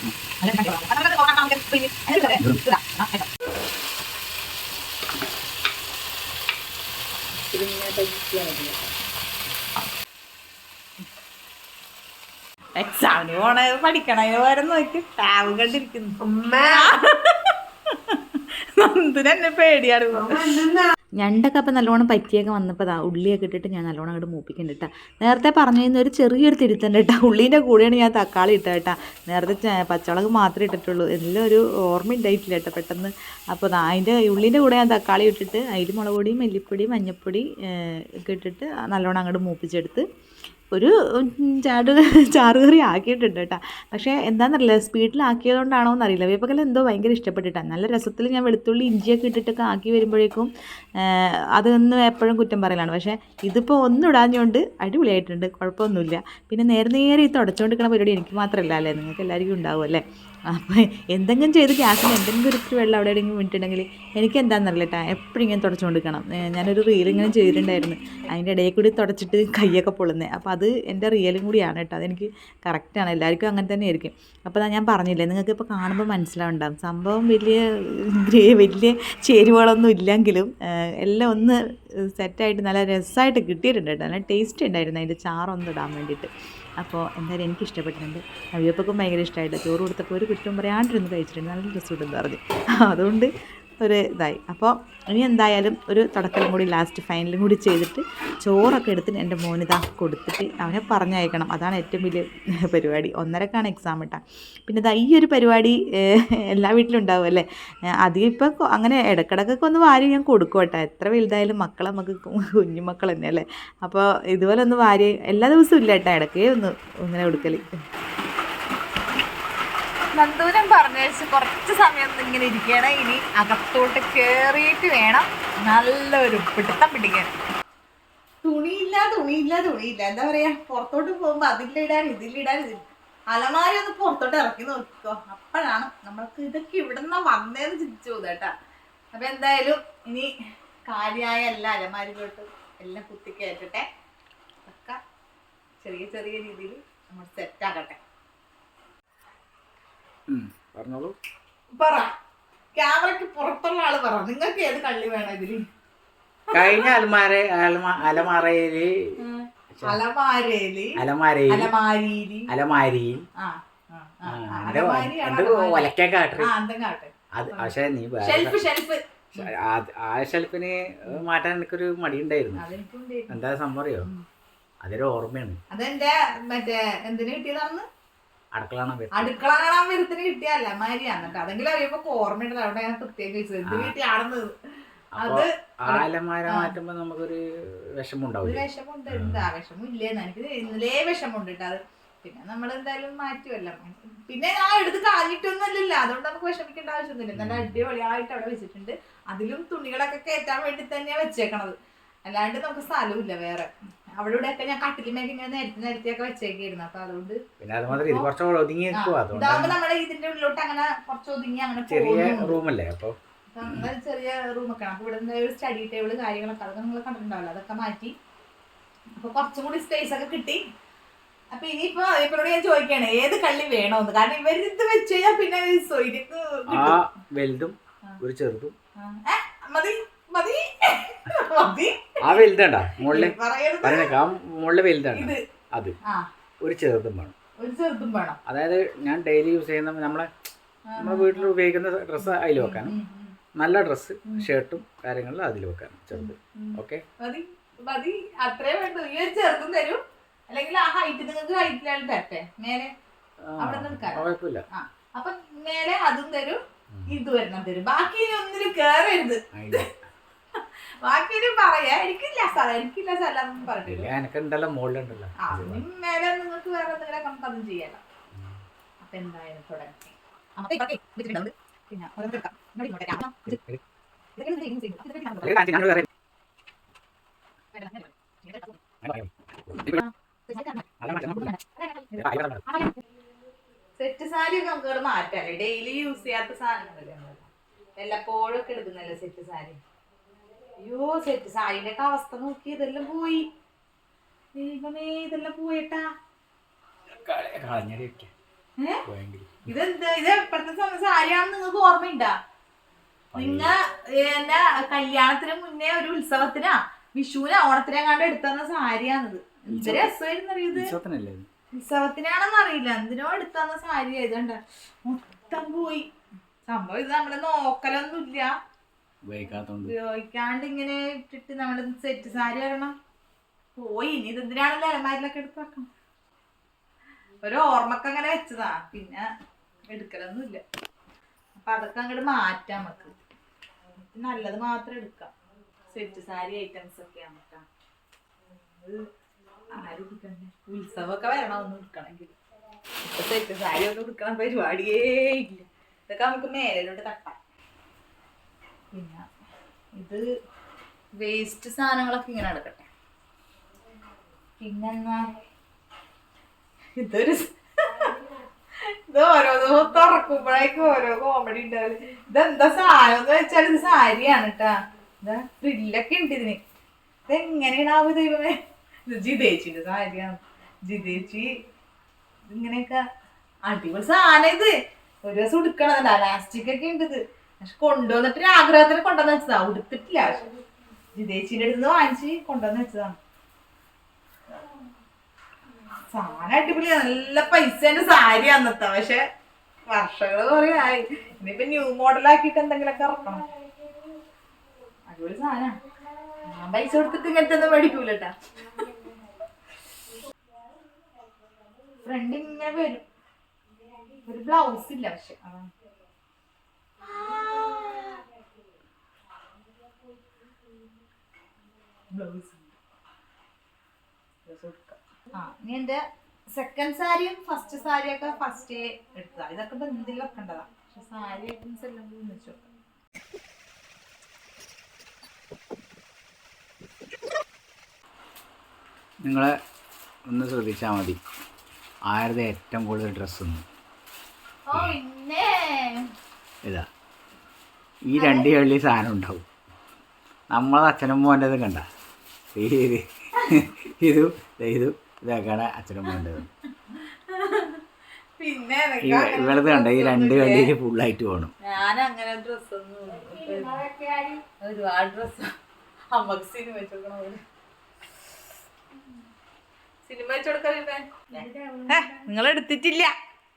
എക്സാമിന് പോണ പഠിക്കണ വരെ നോക്കി. ടാവ് കണ്ടിരിക്കുന്നു. നന്ദിനെന്നെ പേടിയാണ്. ഞണ്ടൊക്കെ അപ്പം നല്ലോണം പറ്റിയൊക്കെ വന്നപ്പോൾ ദാ ഉള്ളിയൊക്കെ ഇട്ടിട്ട് ഞാൻ നല്ലോണം അങ്ങോട്ട് മൂപ്പിക്കുന്നുണ്ട് കേട്ടോ നേരത്തെ പറഞ്ഞിരുന്ന ഒരു ചെറിയൊരു തിരുത്തുണ്ട് കേട്ടോ ഉള്ളീന്റെ കൂടെയാണ് ഞാൻ തക്കാളി ഇട്ടത് കേട്ടോ നേരത്തെ പച്ചമുളക് മാത്രമേ ഇട്ടിട്ടുള്ളൂ. എല്ലാം ഒരു ഓർമ്മ ഉണ്ടായിട്ടില്ല കേട്ടോ പെട്ടെന്ന്. അപ്പോൾ അതിന്റെ ഉള്ളീന്റെ കൂടെ ഞാൻ തക്കാളി ഇട്ടിട്ട് അതിൽ മുളക് പൊടി മല്ലിപ്പൊടി മഞ്ഞൾപ്പൊടി ഒക്കെ ഇട്ടിട്ട് നല്ലോണം അങ്ങോട്ട് മൂപ്പിച്ചെടുത്ത് ഒരു ചാട് ചാറുകറി ആക്കിയിട്ടുണ്ട് കേട്ടോ. പക്ഷേ എന്താണെന്നറിയില്ല സ്പീഡിലാക്കിയതുകൊണ്ടാണോ എന്നറിയില്ല വേപ്പക്കല എന്തോ ഭയങ്കര ഇഷ്ടപ്പെട്ടിട്ടാണ് നല്ല രസത്തിൽ ഞാൻ വെളുത്തുള്ളി ഇഞ്ചിയൊക്കെ ഇട്ടിട്ടൊക്കെ ആക്കി വരുമ്പോഴേക്കും അതൊന്നും എപ്പോഴും കുറ്റം പറയലാണ്. പക്ഷേ ഇതിപ്പോൾ ഒന്നും ഇടാഞ്ഞുകൊണ്ട് അടിപൊളിയായിട്ടുണ്ട്. കുഴപ്പമൊന്നുമില്ല. പിന്നെ നേരെ നേരെ ഈ തുടച്ചുകൊണ്ടിരിക്കുന്ന പരിപാടി എനിക്ക് മാത്രമല്ല അല്ലേ? നിങ്ങൾക്ക് എല്ലാവർക്കും ഉണ്ടാവും അല്ലേ? അപ്പോൾ എന്തെങ്കിലും ചെയ്ത് ഗ്യാസിന് എന്തെങ്കിലും ഒരു ഇത്തിരി വെള്ളം അവിടെ എവിടെയെങ്കിലും വിട്ടിട്ടുണ്ടെങ്കിൽ എനിക്ക് എന്താണെന്നറിയില്ല കേട്ടോ എപ്പോഴും ഇങ്ങനെ തുടച്ചു കൊടുക്കണം ഞാനൊരു റീൽ ഇങ്ങനെ ചെയ്തിട്ടുണ്ടായിരുന്നു. അതിന്റെ ഇടയിൽ കൂടി തുടച്ചിട്ട് കൈയൊക്കെ പൊള്ളുന്നത് അപ്പോൾ അത് എന്റെ റിയലും കൂടിയാണ് കേട്ടോ അതെനിക്ക് കറക്റ്റാണ് എല്ലാവർക്കും അങ്ങനെ തന്നെ ആയിരിക്കും. അപ്പോൾ ഞാൻ പറഞ്ഞില്ലേ നിങ്ങൾക്ക് ഇപ്പോൾ കാണുമ്പോൾ മനസ്സിലാവുണ്ടാകും സംഭവം വലിയ വലിയ ചേരുവകളൊന്നും ഇല്ലെങ്കിലും എല്ലാം ഒന്ന് സെറ്റായിട്ട് നല്ല രസമായിട്ട് കിട്ടിയിട്ടുണ്ട് കേട്ടോ നല്ല ടേസ്റ്റ് ഉണ്ടായിരുന്നു. അതിന്റെ ചാറൊന്നും ഇടാൻ വേണ്ടിയിട്ട്. അപ്പോൾ എന്തായാലും എനിക്ക് ഇഷ്ടപ്പെട്ടിട്ടുണ്ട് അവിയപ്പൊക്കെ ഭയങ്കര ഇഷ്ടമായിട്ടില്ല ചോറ് കൊടുത്തപ്പോൾ ഒരു കുറ്റം പറയാണ്ടിരുന്നു കഴിച്ചിട്ടുണ്ട്. നല്ല രസമുണ്ടെന്ന് പറഞ്ഞു. അതുകൊണ്ട് ഒരു ഇതായി. അപ്പോൾ ഇനി എന്തായാലും ഒരു തുടക്കലും കൂടി ലാസ്റ്റ് ഫൈനലും കൂടി ചെയ്തിട്ട് ചോറൊക്കെ എടുത്തിട്ട് എന്റെ മോനിതാ കൊടുത്തിട്ട് അവനെ പറഞ്ഞയക്കണം. അതാണ് ഏറ്റവും വലിയ പരിപാടി. ഒന്നരക്കാണ് എക്സാം ഇട്ടാ. പിന്നെ ഇതാ ഈ ഒരു പരിപാടി എല്ലാ വീട്ടിലും ഉണ്ടാവും അല്ലേ? അധികം ഇപ്പോൾ അങ്ങനെ ഇടക്കിടക്കൊക്കെ ഒന്ന് വാരി ഞാൻ കൊടുക്കും കേട്ടോ എത്ര വലുതായാലും മക്കളെ നമുക്ക് കുഞ്ഞു മക്കൾ തന്നെ അല്ലേ അപ്പോൾ ഇതുപോലെ ഒന്ന് വാരി എല്ലാ ദിവസവും ഇല്ല കേട്ടോ. ഇടയ്ക്കേ ഒന്ന് ഇങ്ങനെ കൊടുക്കൽ നന്ദൂരം പറഞ്ഞേച്ച് കുറച്ച് സമയം ഇങ്ങനെ ഇരിക്കണം. ഇനി അകത്തോട്ട് കേറിയിട്ട് വേണം നല്ലൊരു പിടുത്തം പിടിക്കാൻ. തുണിയില്ല തുണിയില്ല തുണിയില്ല. എന്താ പറയാ? പുറത്തോട്ട് പോകുമ്പോ അതിലിടാൻ ഇതിലിടാൻ ഇതിൽ അലമാരി ഒന്ന് പുറത്തോട്ട് ഇറക്കി നോക്കിക്കോ. അപ്പോഴാണ് നമ്മൾക്ക് ഇതൊക്കെ ഇവിടുന്ന് വന്നേന്ന് ചിന്തിച്ചു പോകുന്നത് കേട്ടാ. അപ്പൊ എന്തായാലും ഇനി കാര്യമായ എല്ലാ അലമാരിലോട്ടും എല്ലാം കുത്തി കയറ്റട്ടെ. ഒക്കെ ചെറിയ ചെറിയ രീതിയിൽ നമ്മൾ സെറ്റ് ആക്കട്ടെ പറഞ്ഞോളൂ. പറ. ക്യാമറയ്ക്ക് പുറത്തുള്ള ആൾ പറ. നിങ്ങൾക്ക് ഏത് കള്ളി വേണം ഇതിൽ? കഴിഞ്ഞ അലമാര അലമാറയിൽ അലമാരയിൽ. അലമാരയിൽ അലമാരിയിൽ. അലമാരിയിൽ. ഒലക്കാൻ കാട്ടി അത് പക്ഷെ നീ ആ- ഷെൽഫിന് മാറ്റാൻ എനിക്കൊരു മടിയുണ്ടായിരുന്നു എന്താ സംഭവം അറിയോ? അതൊരു ഓർമ്മയാണ്. അതെന്റെ മറ്റേ എന്തിനു കിട്ടിയതാണെന്ന് വരുന്നത്. അടുക്കള കാണാൻ വരുത്തിന് കിട്ടിയ അലമാരിയാണ് കേട്ടോ അതെങ്കിലും അറിയുമ്പോ ഓർമ്മയുണ്ടല്ലോ. അവിടെ ഞാൻ പ്രത്യേകം ചോദിച്ചത്. എന്തിനു കിട്ടിയാണെന്ന് അത് ആ അലമാര മാറ്റുമ്പോ നമുക്കൊരു വിഷമുണ്ടാവും വിഷമുണ്ട് എന്താ? വിഷമില്ല എനിക്ക് ഇന്നലെ വിഷമുണ്ട് കേട്ടോ അത്. പിന്നെ നമ്മൾ എന്തായാലും മാറ്റുമല്ലോ പിന്നെ ഞാൻ എടുത്ത് കളഞ്ഞിട്ടൊന്നുമല്ലല്ലോ. അതുകൊണ്ട് നമുക്ക് വിഷമിക്കേണ്ട ആവശ്യമൊന്നുമില്ല. നല്ല അടിപൊളിയായിട്ട് അവിടെ വെച്ചിട്ടുണ്ട്. അതിലും തുണികളൊക്കെ കയറ്റാൻ വേണ്ടി തന്നെയാണ് വെച്ചേക്കണത്. അല്ലാണ്ട് നമുക്ക് സ്ഥലമില്ല വേറെ. അവിടെ ഞാൻ ഞാൻ കട്ടിലുമേക്ക് ഇങ്ങനെ നിരത്തി നിരത്തിയൊക്കെ വെച്ചേക്കായിരുന്നു. അപ്പൊ അതുകൊണ്ട് പിന്നെ അത് ഇത് കുറച്ച് ഒതുങ്ങി ഇതാകുമ്പോ നമ്മുടെ ഇതിന്റെ ഉള്ളിലോട്ട് അങ്ങനെ കുറച്ച് ഒതുങ്ങി അങ്ങനെ ചെറിയ. റൂമല്ലേ അപ്പൊ? ചെറിയ റൂമൊക്കെ അപ്പൊ ഇവിടെ ഒരു സ്റ്റഡി ടേബിൾ കാര്യങ്ങളൊക്കെ അതൊക്കെ നിങ്ങൾ കണ്ടിട്ടുണ്ടാവില്ല? അതൊക്കെ മാറ്റി. അപ്പൊ കുറച്ചും കൂടി സ്പേസ് ഒക്കെ കിട്ടി. അപ്പൊ ഇനിയിപ്പോ ഇവരോട് ഞാൻ ചോദിക്കാണ് ഏത് കള്ളി വേണോന്ന്? കാരണം ഇവർ ഇത് വെച്ച് കഴിഞ്ഞാൽ പിന്നെ വലുതും ഒരു ചെറുതും. മതി. മതി. മതി. ആ വലുതണ്ട? മുകളിൽ പറയരുത്. പറഞ്ഞേക്കാം. ആ മുകളിൽ വലുതാണ് ഇത്. അത്. ആ. ഒരു ചെറുതും വേണം. ഒരു ചെറുതും വേണം. അതായത് ഞാൻ ഡെയിലി യൂസ് ചെയ്യുന്ന നമ്മളെ നമ്മുടെ വീട്ടിൽ ഉപയോഗിക്കുന്ന ഡ്രസ്സ് അതിൽ വെക്കാനും. ഉം, ഉം. നല്ല ഡ്രസ്സ് ഷർട്ടും കാര്യങ്ങളും അതിൽ വെക്കാനും ചെറുത്. ഓക്കെ മതി. മതി. അത്രേ വേണ്ടു. ഈ ഒരു ചെറുതും തരും. അല്ലെങ്കിൽ ആ ഹൈറ്റ് നിങ്ങൾക്ക് ഹൈറ്റിലാണ് തരട്ടെ. മേലെ അവിടെ നിന്ന് എടുക്കാം. കുഴപ്പമില്ല. ആ. അപ്പൊ മേലെ അതും തരും. ഇത് വരണം തരും. ബാക്കി ഇനി ഒന്നിനും കേറരുത്. പറയാ. എനിക്കില്ല സ്ഥലം എനിക്കില്ല സ്ഥലം പറഞ്ഞില്ല പറഞ്ഞിട്ടില്ല എനിക്ക് ഉണ്ടല്ലോ മുകളിലുണ്ടല്ലോ ആ മേലെ നിങ്ങൾക്ക് വേറെ എന്തെങ്കിലും നമുക്ക് അതും ചെയ്യാലോ അപ്പൊ എന്തായാലും തുടങ്ങി. സെറ്റ് സാരി ഒക്കെ നമുക്ക് മാറ്റാല്ലേ ഡെയിലി യൂസ് ചെയ്യാത്ത സാധനങ്ങളല്ലേ. വല്ലപ്പോഴും ഒക്കെ എടുക്കുന്നല്ലേ സെറ്റ് സാരി? അയ്യോ സെറ്റ് സാരിന്റെ ഒക്കെ അവസ്ഥ നോക്കി ഇതെല്ലാം പോയി. ദൈവമേ ഇതെല്ലാം പോയിട്ടാ. ഇതെന്താ? ഇത് എപ്പോഴത്തെ സമയം സാരിയാണെന്ന് നിങ്ങൾക്ക് ഓർമ്മയുണ്ടാ? നിങ്ങ എന്നെ കല്യാണത്തിന് മുന്നേ ഒരു ഉത്സവത്തിനാ വിഷുവിനാ ഓണത്തിനെ കണ്ട് എടുത്തന്ന സാരിയാണിത്. എന്ത് രസമായിരുന്നു അറിയത് ഉത്സവത്തിനല്ലേ ഇത്? ഉത്സവത്തിനാണെന്ന് അറിയില്ല. എന്തിനോ എടുത്തന്ന സാരി ആയതുകൊണ്ട് മൊത്തം പോയി. സംഭവം ഇത് നമ്മളെ നോക്കലൊന്നുമില്ല. ഉപയോഗിക്കാണ്ട് ഇങ്ങനെ ഇട്ടിട്ട് നമ്മുടെ സെറ്റ് സാരി വരണം. പോയി ഇനി ഇത് എന്തിനാണല്ലോ അലമാരിലൊക്കെ എടുത്ത് വെക്കണം. ഒരു ഓർമ്മക്ക് അങ്ങനെ വെച്ചതാ. പിന്നെ എടുക്കലൊന്നുമില്ല. അപ്പൊ അതൊക്കെ അങ്ങോട്ട് മാറ്റാം നമുക്ക്. നല്ലത് മാത്രം എടുക്കാം. സെറ്റ് സാരി ഐറ്റംസ് ഒക്കെ നമുക്ക് ഉത്സവമൊക്കെ വരണം ഒന്ന് എടുക്കണമെങ്കിൽ. സെറ്റ് സാരി ഒന്നും എടുക്കണം പരിപാടിയേ ഇല്ല. ഇതൊക്കെ നമുക്ക് മേലോട്ട് തട്ടാം. പിന്നെ ഇത് വേസ്റ്റ് സാധനങ്ങളൊക്കെ ഇങ്ങനെ എടുക്കട്ടെ പിന്നെന്നാ ഇതൊരു *laughs* ഇത് ഓരോന്ന് തുറക്കുമ്പോഴേക്കും ഓരോ കോമഡി ഉണ്ടാവില്ല ഇതെന്താ സാധനം എന്ന് വെച്ചാൽ ഇത് സാരിയാണ് കേട്ടാ ഇതാ ഫ്രില്ലൊക്കെ ഉണ്ട് ഇതിന്. ഇതെങ്ങനെയാണ് ദൈവമേ? ഇത് ജിതേച്ചിന്റെ സാരിയാണ്. ജിതേച്ചി ഇങ്ങനെയൊക്കെ അടിപൊളി സാധനം ഇത്. ഒരു ദിവസം ഉടുക്കണതല്ല ലാസ്റ്റിക് ഒക്കെ ഉണ്ട് ഇത്. പക്ഷെ കൊണ്ടുവന്നിട്ട് ആഗ്രഹത്തിന് കൊണ്ടുവന്ന് വെച്ചതാ. ഉടുത്തിട്ടില്ല. ജിതേച്ചിന്റെ അടുത്ത് വാങ്ങിച്ച് കൊണ്ടുവന്ന് വെച്ചതാണ്. സാധനം അടിപൊളിയാ. നല്ല പൈസേന്റെ സാരി അന്നത്തെ. പക്ഷെ വർഷങ്ങൾ കുറെ ആയി ഇനിയിപ്പൊ ന്യൂ മോഡൽ ആക്കിയിട്ട് എന്തെങ്കിലുമൊക്കെ ഇറക്കണം. അടിപൊളി സാധനം. ഞാൻ പൈസ കൊടുത്തിട്ട് ഇങ്ങനത്തെ ഒന്നും മേടിക്കൂലട്ടാ. ഫ്രണ്ട് ഇങ്ങനെ വരും. ഒരു ബ്ലൗസ് ഇല്ല പക്ഷെ. അതാണ്. ബ്ലൗസ് ആ ഇനി എന്റെ സെക്കൻഡ് സാരിയും ഫസ്റ്റ് സാരിയൊക്കെ ഒക്കെ ഫസ്റ്റ് എടുത്തതാ. ഇതൊക്കെ ബന്ധിൽ വെക്കേണ്ടതാ. പക്ഷെ സാരി ഐറ്റംസ് എല്ലാം കൂടി നിങ്ങളെ ഒന്ന് ശ്രദ്ധിച്ചാൽ മതി. ആരുടെ ഏറ്റവും കൂടുതൽ ഡ്രസ്സ് പിന്നെ ഇതാ. ഈ രണ്ട് കള്ളി സാധനം ഉണ്ടാവും. നമ്മളത് അച്ഛനും മോന്റെത് കണ്ട. ഇത് ഇതു ദേ ഇതാക്കാണ് അച്ഛനും വേണ്ടത്. പിന്നെ ഈ ഇവിടുത്തെ കണ്ട? ഈ രണ്ട് കള്ളിയിൽ ഫുള്ളായിട്ട് പോകണം ഞാൻ അങ്ങനെ ഡ്രസ് ഒന്നും ഒരുപാട് ഡ്രസ് അമ്മയ്ക്ക് സിനിമ നിങ്ങൾ എടുത്തിട്ടില്ല.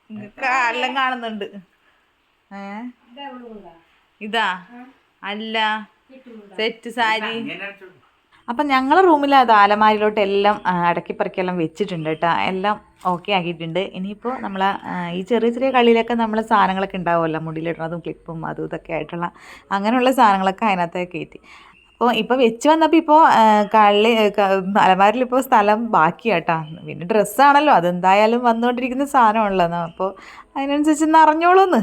നിങ്ങൾക്ക് എല്ലാം കാണുന്നുണ്ട്. ഏ? ഇതാ അല്ല. സെറ്റ് സാരി. അപ്പം ഞങ്ങളുടെ റൂമിൽ അത് ആലമാരിലോട്ട് എല്ലാം അടക്കിപ്പറക്കിയെല്ലാം വെച്ചിട്ടുണ്ട് കേട്ടോ എല്ലാം ഓക്കെ ആക്കിയിട്ടുണ്ട്. ഇനിയിപ്പോൾ നമ്മൾ ഈ ചെറിയ ചെറിയ കളിയിലൊക്കെ നമ്മൾ സാധനങ്ങളൊക്കെ ഉണ്ടാവുമല്ലോ. മുടിയിലിടുന്നതും ക്ലിപ്പും അതും ഇതൊക്കെ ആയിട്ടുള്ള അങ്ങനെയുള്ള സാധനങ്ങളൊക്കെ അതിനകത്ത് കയറ്റി. അപ്പോൾ ഇപ്പോൾ വെച്ച് വന്നപ്പോൾ ഇപ്പോൾ കള്ളി അലമാരിൽ ഇപ്പോൾ സ്ഥലം ബാക്കിയാട്ടാ പിന്നെ ഡ്രസ്സാണല്ലോ അതെന്തായാലും വന്നുകൊണ്ടിരിക്കുന്ന സാധനമാണല്ലോ. അപ്പോൾ അതിനനുസരിച്ച് നിറഞ്ഞോളൂന്ന്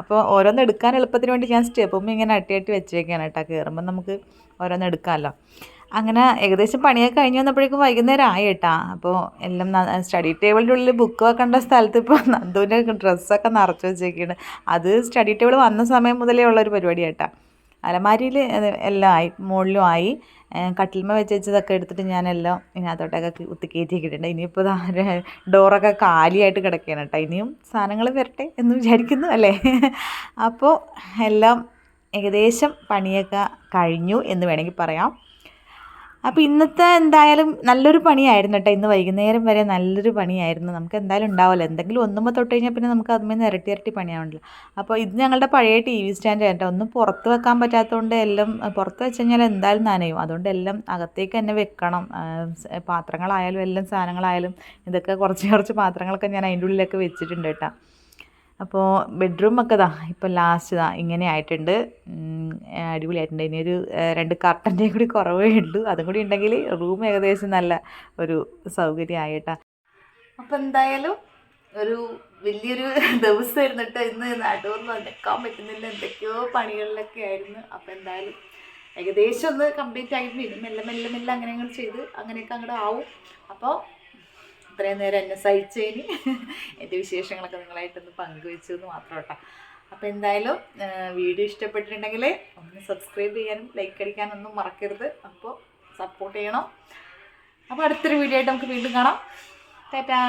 അപ്പോൾ ഓരോന്ന് എടുക്കാൻ എളുപ്പത്തിന് വേണ്ടി ഞാൻ സ്റ്റെപ്പും ഇങ്ങനെ അട്ടി അട്ടി വെച്ചേക്കാണ് കേട്ടോ കയറുമ്പോൾ നമുക്ക് ഓരോന്ന് എടുക്കാമല്ലോ. അങ്ങനെ ഏകദേശം പണിയൊക്കെ കഴിഞ്ഞ് വന്നപ്പോഴേക്കും വൈകുന്നേരം ആയി കേട്ടാ അപ്പോൾ എല്ലാം സ്റ്റഡി ടേബിളിന്റെ ഉള്ളിൽ ബുക്ക് വെക്കേണ്ട സ്ഥലത്ത് ഇപ്പോൾ നന്ദുവിന്റെ ഡ്രസ്സൊക്കെ നിറച്ച് വെച്ചേക്കാണ്. അത് സ്റ്റഡി ടേബിൾ വന്ന സമയം മുതലേ ഉള്ളൊരു പരിപാടി കേട്ടാ അലമാരിയിൽ എല്ലാം ആയി മുകളിലും ആയി. കട്ടിൽമ വെച്ച് വെച്ചതൊക്കെ എടുത്തിട്ട് ഞാനെല്ലാം ഇതിനകത്തോട്ടൊക്കെ കുത്തി കയറ്റിയിട്ടുണ്ട് ഇനിയിപ്പോൾ ഡോറൊക്കെ കാലിയായിട്ട് കിടക്കുകയാണ് കേട്ടോ ഇനിയും സാധനങ്ങൾ വരട്ടെ എന്ന് വിചാരിക്കുന്നു അല്ലേ? അപ്പോൾ എല്ലാം ഏകദേശം പണിയൊക്കെ കഴിഞ്ഞു എന്ന് വേണമെങ്കിൽ പറയാം. അപ്പോൾ ഇന്നത്തെ എന്തായാലും നല്ലൊരു പണിയായിരുന്നു കേട്ടോ. ഇന്ന് വൈകുന്നേരം വരെ നല്ലൊരു പണിയായിരുന്നു. നമുക്ക് എന്തായാലും ഉണ്ടാവില്ല എന്തെങ്കിലും ഒന്നുമ്പോൾ തൊട്ട് കഴിഞ്ഞാൽ പിന്നെ നമുക്ക് അതുമേ ഇരട്ടി ഇരട്ടി പണിയാവണല്ലോ അപ്പോൾ ഇത് ഞങ്ങളുടെ പഴയ ടി വി സ്റ്റാൻഡ് കേട്ടോ. ഒന്നും പുറത്ത് വെക്കാൻ പറ്റാത്തതുകൊണ്ട് എല്ലാം പുറത്ത് വെച്ച് കഴിഞ്ഞാൽ എന്തായാലും നനയും. അതുകൊണ്ട് എല്ലാം അകത്തേക്ക് തന്നെ വെക്കണം. പാത്രങ്ങളായാലും എല്ലാം സാധനങ്ങളായാലും ഇതൊക്കെ കുറച്ച് കുറച്ച് പാത്രങ്ങളൊക്കെ ഞാൻ അതിന്റെ ഉള്ളിലൊക്കെ വെച്ചിട്ടുണ്ട് കേട്ടോ. അപ്പോൾ ബെഡ്റൂമൊക്കെ ദാ ഇപ്പോൾ ലാസ്റ്റ് ദാ ഇങ്ങനെ ആയിട്ടുണ്ട്. അടിപൊളിയായിട്ടുണ്ട്. ഇനി ഒരു രണ്ട് കർട്ടന്റെ കൂടി കുറവേ ഉള്ളൂ. അതും കൂടി ഉണ്ടെങ്കിൽ റൂം ഏകദേശം നല്ല ഒരു സൗകര്യമായിട്ടാ. അപ്പോൾ എന്തായാലും ഒരു വലിയൊരു ദിവസം ഇരുന്നിട്ട് ഇന്ന് നടുവൊന്നും നിൽക്കാൻ പറ്റുന്നില്ല. എന്തൊക്കെയോ പണികളിലൊക്കെ ആയിരുന്നു. അപ്പോൾ എന്തായാലും ഏകദേശം ഒന്ന് കംപ്ലീറ്റ് ആയിട്ട് വരും മെല്ലെ മെല്ലെ മെല്ലെ അങ്ങനെ അങ്ങനെ ചെയ്ത് അങ്ങനെയൊക്കെ അങ്ങോട്ട് ആവും. അപ്പോൾ ഇത്രയും നേരം എന്നെ സഹിച്ചതിന് എന്റെ വിശേഷങ്ങളൊക്കെ നിങ്ങളായിട്ടൊന്ന് പങ്കുവെച്ചു എന്ന് മാത്രം കേട്ടോ അപ്പോൾ എന്തായാലും വീഡിയോ ഇഷ്ടപ്പെട്ടിട്ടുണ്ടെങ്കിൽ ഒന്ന് സബ്സ്ക്രൈബ് ചെയ്യാനും ലൈക്ക് അടിക്കാനൊന്നും മറക്കരുത്. അപ്പോൾ സപ്പോർട്ട് ചെയ്യണം. അപ്പോൾ അടുത്തൊരു വീഡിയോ ആയിട്ട് നമുക്ക് വീണ്ടും കാണാം. ടാറ്റാ